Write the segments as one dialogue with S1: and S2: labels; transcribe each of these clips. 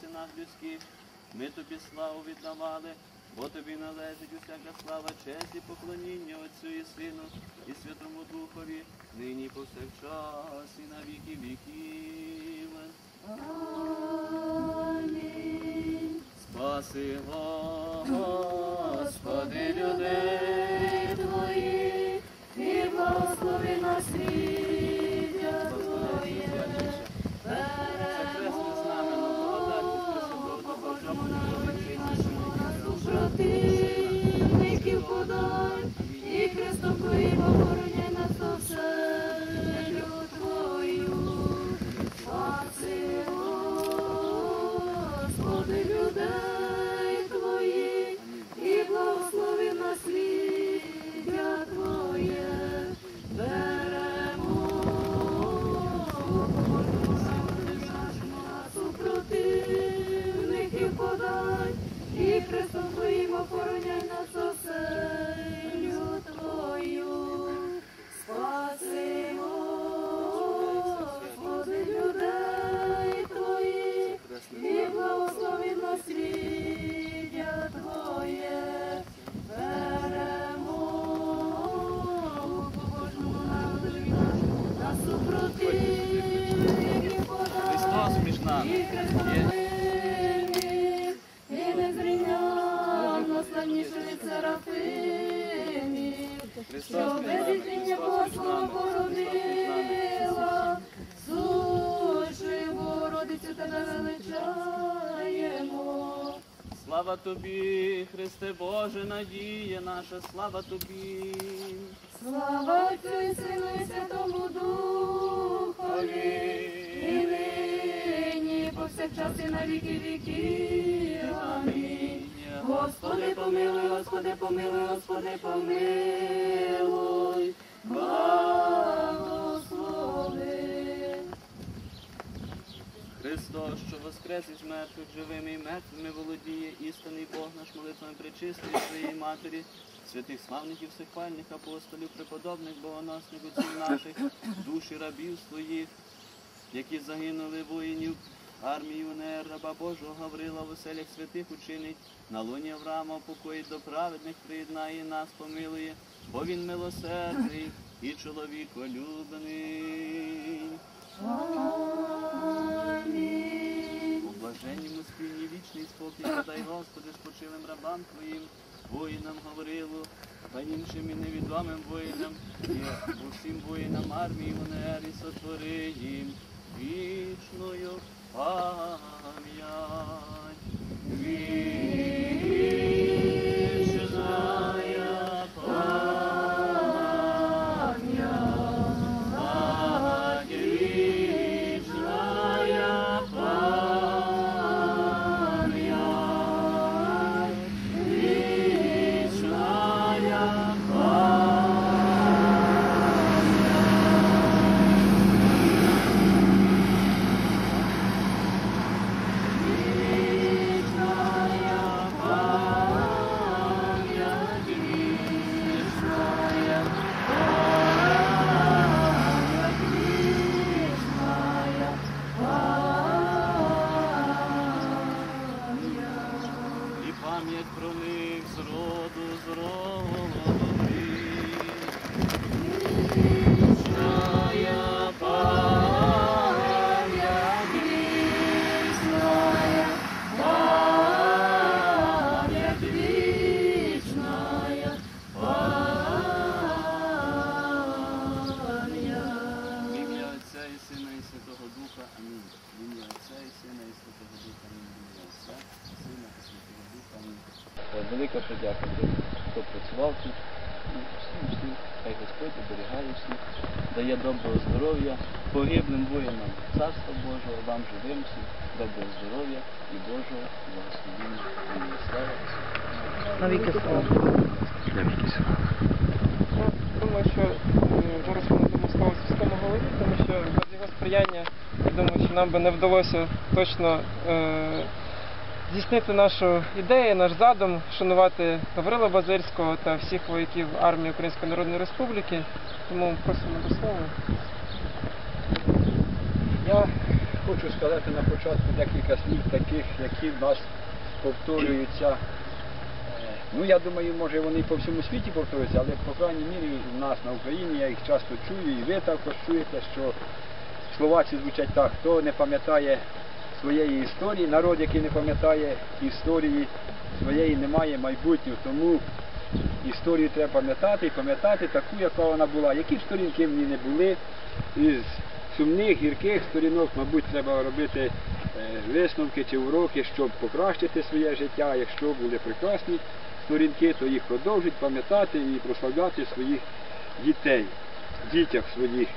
S1: синах людських, ми тобі славу віддавали, бо тобі належить усяка слава, честь і поклоніння Отцю і Сину і Святому Духові, нині повсякчас і на віки віків. Спаси, Господи, людей
S2: Твої, і благослови на Супротивників подай, і Христом Твоїм І Христовини, і незрівняно славніше від серафимів, що
S1: між нами,
S2: без
S1: Христос
S2: рішення
S1: між
S2: Божого
S1: нами, Христос між
S2: породила, Богородицю тебе величаємо.
S1: Слава тобі, Христе Боже, надія наша, слава тобі.
S2: Слава Отцю Сину і Святому Духові, повсякчас і на віки віків. Амінь. Господи, помилуй, Господи, помилуй, Господи, помилуй, благослови.
S1: Христос, що воскрес із мертвих живими і мертвими володіє, істинний Бог наш молитвами причистої своєї матері, святих славних і всехвальних апостолів, преподобних богоносних отців наших, душі рабів своїх, які загинули воїнів армії УНР, раба Божого Гаврила в оселях святих учинить, на луні Авраама покоїть до праведних приєднає нас, помилує, бо він милосердний і чоловіколюбний.
S2: Амінь.
S1: У блаженнім спільні вічний спокій подай, Господи, спочилим рабам Твоїм, воїнам Гаврилу, та іншим і невідомим воїнам, і усім воїнам армії УНР і сотвори їм вічною Pamięć. Тим, хто працював тут. Ну, Всім, всім, хай Господь оберігає всіх, дає доброго здоров'я, погиблим воїнам Царства Божого, вам живим всім, доброго здоров'я і Божого благословення. Амінь. Слава Ісусу.
S3: Навіки слава.
S4: Я думаю, що зараз ми будемо
S3: сприяння. Я думаю, що нам би не вдалося точно е, здійснити нашу ідею, наш задум, шанувати Гаврила Базирського та всіх вояків армії Української Народної Республіки. Тому просимо до слова.
S4: Я хочу сказати на початку декілька слів таких, які в нас повторюються. Е, Ну, я думаю, може вони по всьому світі повторюються, але по крайній мірі в нас на Україні я їх часто чую, і ви також чуєте, що слова ці звучать так, хто не пам'ятає своєї історії, народ, який не пам'ятає історії своєї, не має майбутнього. Тому історію треба пам'ятати і пам'ятати таку, яка вона була. Які б сторінки в ній не були, із сумних, гірких сторінок, мабуть, треба робити е, висновки чи уроки, щоб покращити своє життя. Якщо були прекрасні сторінки, то їх продовжують пам'ятати і прославляти своїх дітей, дітях своїх.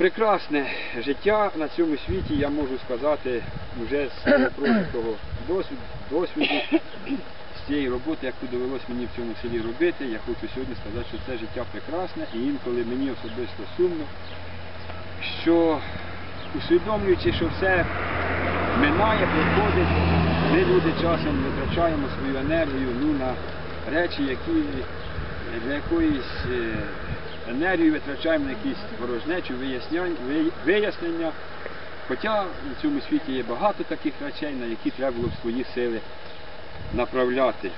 S4: Прекрасне життя на цьому світі, я можу сказати, вже з свого прожитого досвіду, досвіду з цієї роботи, яку довелось мені в цьому селі робити, я хочу сьогодні сказати, що це життя прекрасне і інколи мені особисто сумно, що усвідомлюючи, що все минає, проходить, ми люди часом витрачаємо свою енергію ну, на речі, які для якоїсь е, енергії витрачаємо на якісь ворожнечі, вияснення. Хоча в цьому світі є багато таких речей, на які треба було б свої сили направляти.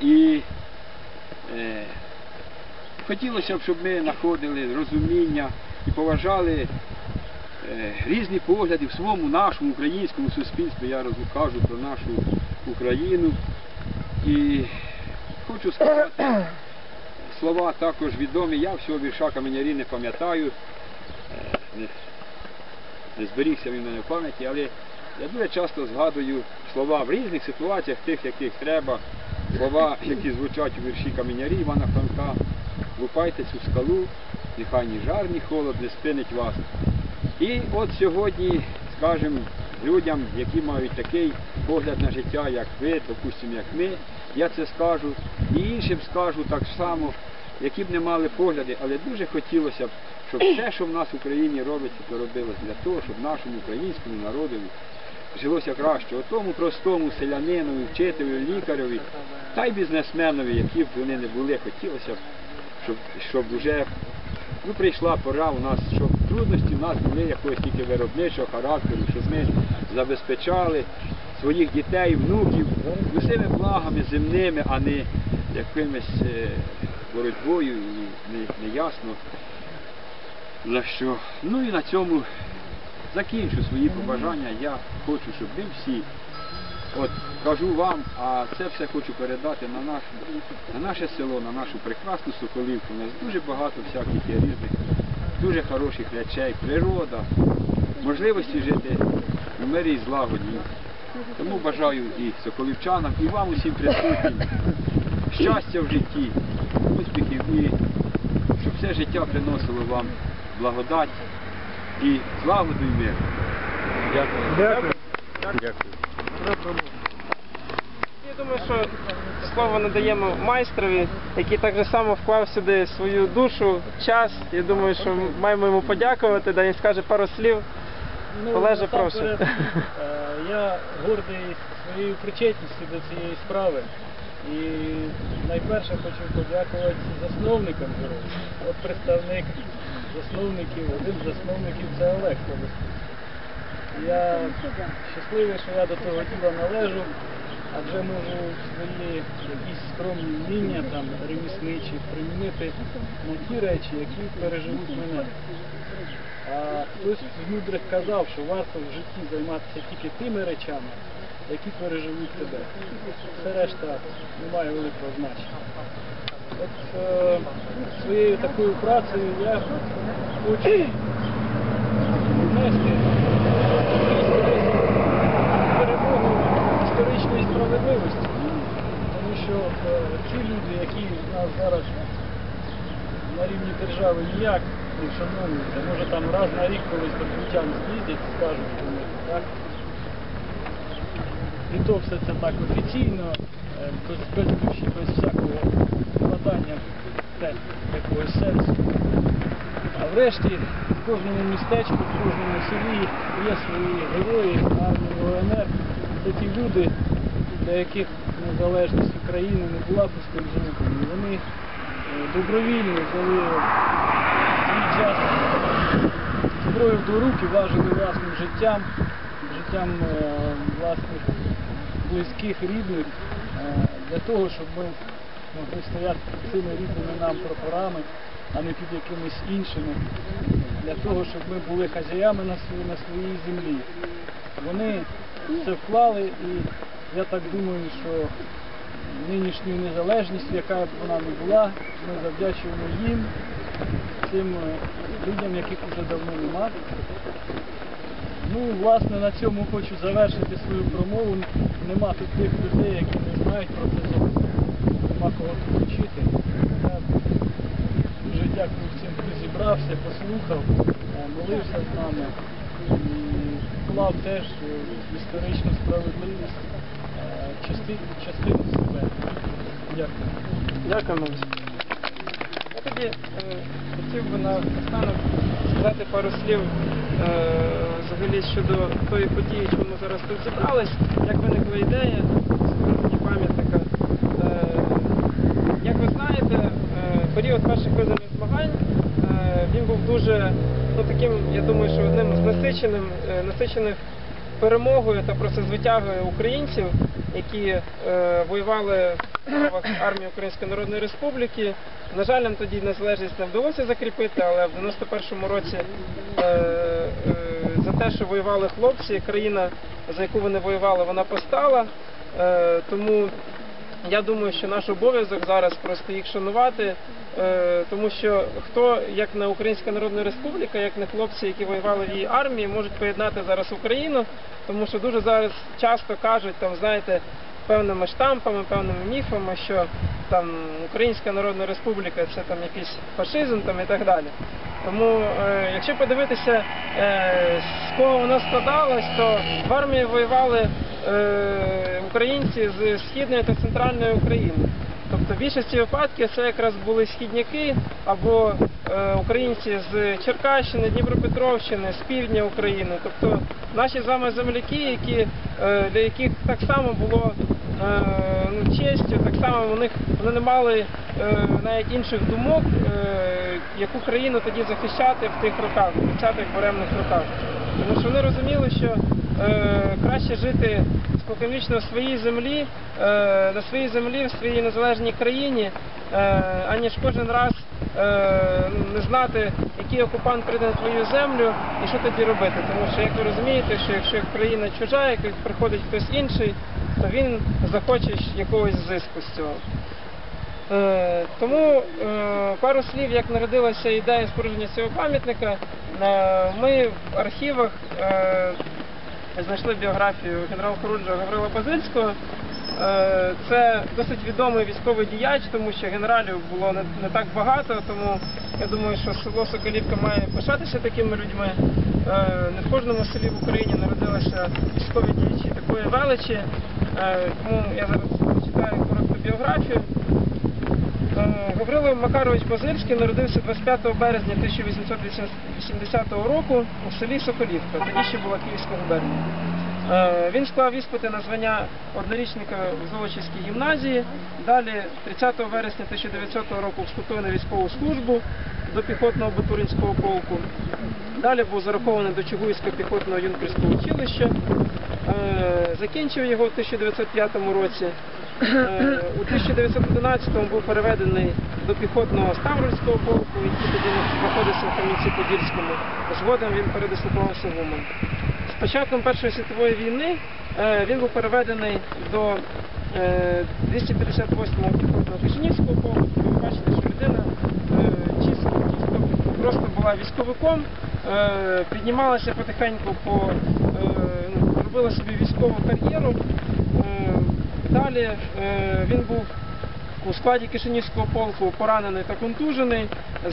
S4: І е, хотілося б, щоб ми знаходили розуміння і поважали е, різні погляди в своєму нашому українському суспільстві. Я роз- кажу про нашу Україну. І хочу сказати слова також відомі. Я всього вірша каменярі не пам'ятаю. Е, не- не зберігся він мене в пам'яті, але я дуже часто згадую слова в різних ситуаціях, тих, яких треба, слова, які звучать у вірші каменярі Івана Франка. Лупайте цю скалу, нехай ні жар, ні холод не спинить вас. І от сьогодні, скажімо, людям, які мають такий погляд на життя, як ви, допустимо, як ми, я це скажу, і іншим скажу так само, які б не мали погляди, але дуже хотілося б, щоб все, що в нас в Україні робиться, то робилось для того, щоб нашому українському народові жилося краще. Отому простому селянинові, вчителю, лікареві, та й бізнесменові, які б вони не були, хотілося б, щоб, щоб вже ну, прийшла пора у нас, щоб трудності в нас були якогось тільки виробничого характеру, щоб ми забезпечали своїх дітей, внуків усіми благами земними, а не якимось е, боротьбою і не, неясно за що. Ну і на цьому закінчу свої побажання. Я хочу, щоб ви всі, от кажу вам, а це все хочу передати на, наш, на наше село, на нашу прекрасну Соколівку. У нас дуже багато всяких є різних, дуже хороших речей, природа, можливості жити в мирі і злагоді. Тому бажаю і соколівчанам, і вам усім присутнім щастя в житті, успіхів і щоб все життя приносило вам благодать і злагоду і мир. Дякую.
S3: Я думаю, що слово надаємо майстрові, який так же само вклав сюди свою душу, час. Я думаю, що маємо йому подякувати, да він скаже пару слів. Олеже, прошу.
S5: е, Я гордий своєю причетністю до цієї справи. І найперше хочу подякувати засновникам бюро. От представник засновників, один з засновників це Олег Холостий. Я щасливий, що я до того діла належу, адже можу свої якісь скромні вміння, там, ремісничі, примінити на ті речі, які переживуть мене. А хтось з мудрих казав, що варто в житті займатися тільки тими речами, які переживуть тебе. Все решта не має великого значення. От е, своєю такою працею я хочу внести перемогу історичної справедливості. Тому що е, ті люди, які в нас зараз на рівні держави ніяк не вшановуються, може там раз на рік колись беркутян з'їздять і скажуть, що так. І то все це так офіційно, е, без, без душі, без всякого вкладання якогось сенсу. А врешті в кожному містечку, в кожному селі є свої герої армії ОНР. Це ті люди, для яких незалежність України не була пустим звуком. Вони е, добровільно взяли свій час зброю до рук і важили власним життям, життям е, власних близьких, рідних, е, для того, щоб ми могли стояти під цими рідними нам прапорами, а не під якимись іншими, для того, щоб ми були хазяями на своїй, на своїй землі. Вони це вклали і я так думаю, що нинішню незалежність, яка б вона не була, ми завдячуємо їм, цим е, людям, яких вже давно нема. Ну, власне, на цьому хочу завершити свою промову. Нема тут тих людей, які не знають про це зовсім. Нема кого тут вчити. Я дуже дякую всім, хто зібрався, послухав, е, молився з нами і вклав теж е, історичну справедливість е, частину себе. Дякую.
S3: Дякуємо. Я е, хотів би на останок сказати пару слів е, взагалі щодо тої події, чому ми зараз тут зібрались, як виникла ідея створення пам'ятника. Е, як ви знаєте, період перших визвольних змагань він був дуже ну, таким, я думаю, що одним з насичених перемогою та працезвитягою українців, які е, воювали в армії Української Народної Республіки. На жаль, нам тоді незалежність не вдалося закріпити, але в 91-му році е, е, за те, що воювали хлопці, країна, за яку вони воювали, вона постала. Тому я думаю, що наш обов'язок зараз просто їх шанувати, тому що хто, як не Українська Народна Республіка, як не хлопці, які воювали в її армії, можуть поєднати зараз Україну, тому що дуже зараз часто кажуть, там знаєте, певними штампами, певними міфами, що там Українська Народна Республіка це там якийсь фашизм там і так далі. Тому, е, якщо подивитися, е, з кого вона складалась, то в армії воювали е, українці з східної та центральної України. Тобто в більшості випадків це якраз були східняки або е, українці з Черкащини, Дніпропетровщини, з півдня України. Тобто наші з вами земляки, які, е, для яких так само було е, ну, честю, так само у них вони не мали е, навіть інших думок, е, яку країну тоді захищати в тих роках, в 30-х буремних роках. Тому що вони розуміли, що краще жити споконвічно в своїй землі, е, на своїй землі, в своїй незалежній країні, е, аніж кожен раз е, не знати, який окупант прийде на твою землю і що тоді робити. Тому що, як ви розумієте, що якщо країна чужа, як приходить хтось інший, то він захоче якогось зиску з цього. Е, Тому е, пару слів, як народилася ідея спорудження цього пам'ятника. Е, Ми в архівах е, знайшли біографію генерал-хоруджа Гаврила Базильського. Е, Це досить відомий військовий діяч, тому що генералів було не, так багато, тому я думаю, що село Соколівка має пишатися такими людьми. Е, Не в кожному селі в Україні народилися військові діячі такої величі. Е, Тому я зараз зачитаю коротку біографію. Е, Гаврило Макарович Базильський народився 25 березня 1880 року у селі Соколівка, тоді ще була Київська губернія. Е, Він склав іспити на звання однорічника в Золочівській гімназії. Далі, 30 вересня 1900 року, вступив на військову службу до піхотного Батуринського полку. Далі був зарахований до Чугуйського піхотного юнкерського училища. Е, Закінчив його в 1905 році. Е, У 1911-му був переведений до піхотного Ставрольського полку, який тоді знаходився в Кам'янці-Подільському. Згодом він передислокувався в Уман. З початком Першої світової війни е, він був переведений до е, 258-го піхотного Кишинівського полку. Ви бачите, що людина е, чисто, чисто просто була військовиком, е, піднімалася потихеньку по е, ну, робила собі військову кар'єру. Далі е, він був у складі Кишинівського полку поранений та контужений.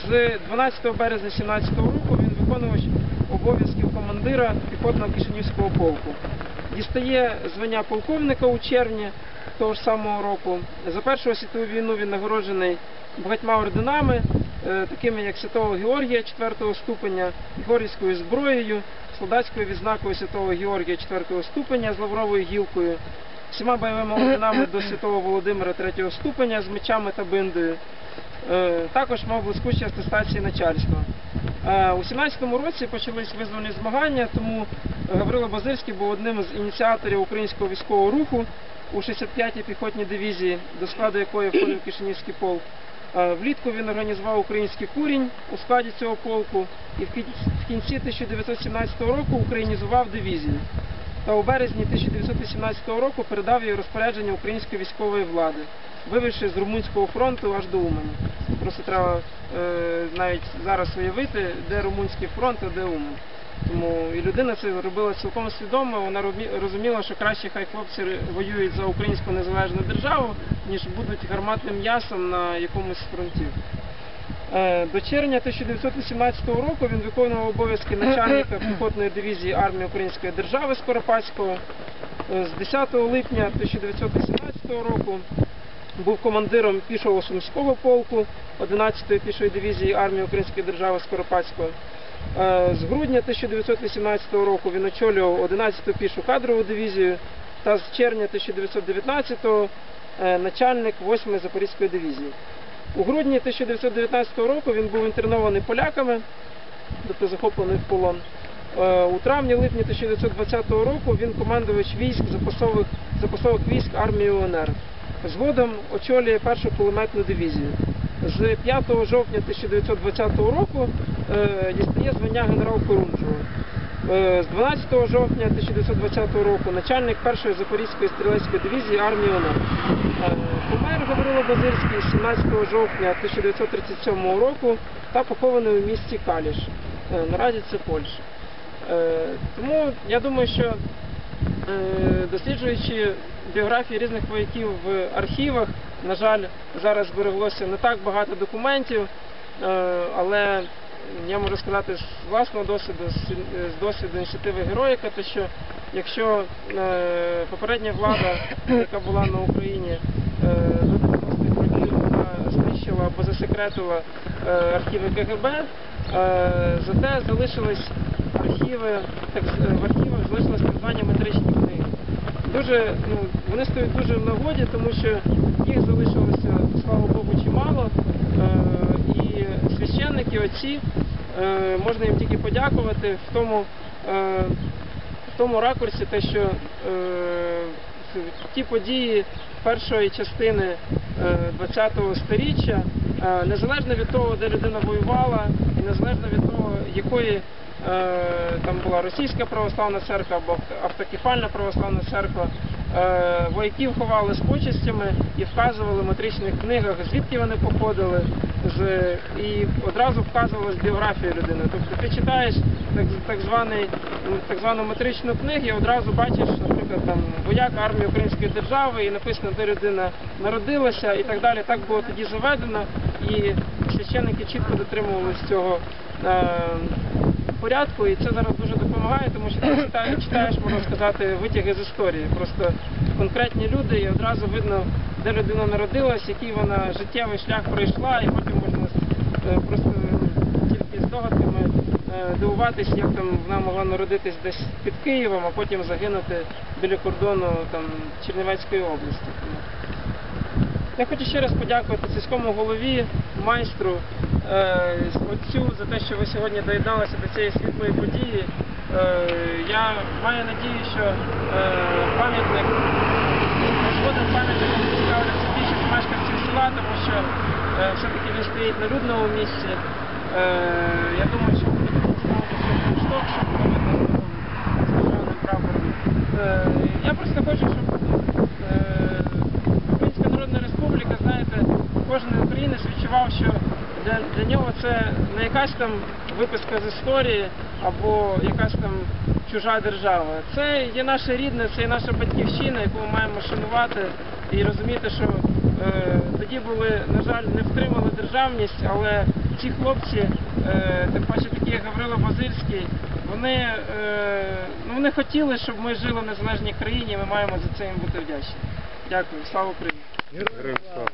S3: З 12 березня 17 року він виконувач обов'язків командира піхотного Кишинівського полку. Дістає звання полковника у червні того ж самого року. За Першу світову війну він нагороджений багатьма орденами. е, такими як Святого Георгія 4 ступеня, Георгійською зброєю, солдатською відзнакою Святого Георгія 4 ступеня з лавровою гілкою, всіма бойовими орденами до Святого Володимира 3 ступеня з мечами та биндою. Е, Також мав блискучі атестації начальства. Е, У 17-му році почались визвольні змагання, тому Гаврило Базильський був одним з ініціаторів українського військового руху у 65-й піхотній дивізії, до складу якої входив Кишинівський полк. Е, Влітку він організував український курінь у складі цього полку і в кінці 1917 року українізував дивізію. Та у березні 1918 року передав її розпорядження української військової влади, вивівши з Румунського фронту аж до Умані. Просто треба е, навіть зараз уявити, де Румунський фронт, а де Умань. Тому і людина це робила цілком свідомо. Вона розуміла, що краще хай хлопці воюють за українську незалежну державу, ніж будуть гарматним м'ясом на якомусь. Е, До червня 1918 року він виконував обов'язки начальника піхотної дивізії армії Української держави Скоропадського. Е, З 10 липня 1918 року був командиром пішого сумського полку 11-ї пішої дивізії армії Української держави Скоропадського. Е, З грудня 1918 року він очолював 11-ту пішу кадрову дивізію та з червня 1919 е, начальник 8-ї Запорізької дивізії. У грудні 1919 року він був інтернований поляками, тобто захоплений в полон. Е, У травні-липні 1920 року він командувач військ запасових, запасових військ армії УНР. Згодом очолює першу кулеметну дивізію. З 5 жовтня 1920 року е, дістає звання генерал Хорунжого. Е, З 12 жовтня 1920 року начальник першої Запорізької стрілецької дивізії армії УНР. Е, Помер Гаврило Базирський 17 жовтня 1937 року та похований у місті Каліш. Е, Наразі це Польща. Е, Тому я думаю, що е, досліджуючи біографії різних вояків в архівах, на жаль, зараз збереглося не так багато документів, е, але я можу сказати з власного досвіду, з досвіду ініціативи Героїка, те, що якщо е, попередня влада, яка була на Україні е, до 90-х вона знищила або засекретила е, архіви КГБ, зате залишились архіви, так, в архівах залишилось так звані метричні книги. Дуже, ну, вони стоять дуже в нагоді, тому що їх залишилося, слава Богу, чимало. Е, і священники, отці, е, можна їм тільки подякувати в тому, е, в тому ракурсі, те, що ті події першої частини 20-го сторіччя, е, незалежно від того, де людина воювала, і незалежно від того, якої там була російська православна церква або авто- автокефальна православна церква, е, вояків ховали з почестями і вказували в матричних книгах, звідки вони походили, і одразу вказувалась біографія людини. Тобто ти читаєш так, так, званий, так звану метричну книгу і одразу бачиш, наприклад, там вояк армії Української держави і написано, де людина народилася і так далі. Так було тоді заведено, і священники чітко дотримувалися цього. Е, порядку, і це зараз дуже допомагає, тому що ти читаєш, читаєш, можна сказати, витяги з історії. Просто конкретні люди, і одразу видно, де людина народилась, який вона життєвий шлях пройшла, і потім можна е, просто тільки з догадками е, дивуватись, як там вона могла народитись десь під Києвом, а потім загинути біля кордону там Чернівецької області. Я хочу ще раз подякувати сільському голові, майстру, е, отцю за те, що ви сьогодні доєдналися до цієї світлої події. Е, я маю надію, що е, пам'ятник згодом пам'ятником цікавляться більшість мешканців села, тому що е, все-таки він стоїть на людному місці. Я думаю, що буде шток, щоб пам'ятник з державним прапором. Я просто хочу, щоб е, Українська Народна Республіка, знаєте, кожен українець відчував, що для, для нього це не якась там виписка з історії або якась там чужа держава. Це є наше рідне, це є наша батьківщина, яку ми маємо шанувати і розуміти, що е, тоді були, на жаль, не втримали державність, але ці хлопці, е, тим паче такі як Гаврило Базильський, вони, е, ну, вони хотіли, щоб ми жили в незалежній країні, і ми маємо за це їм бути вдячні. Дякую, слава Україні!
S5: Героям слава.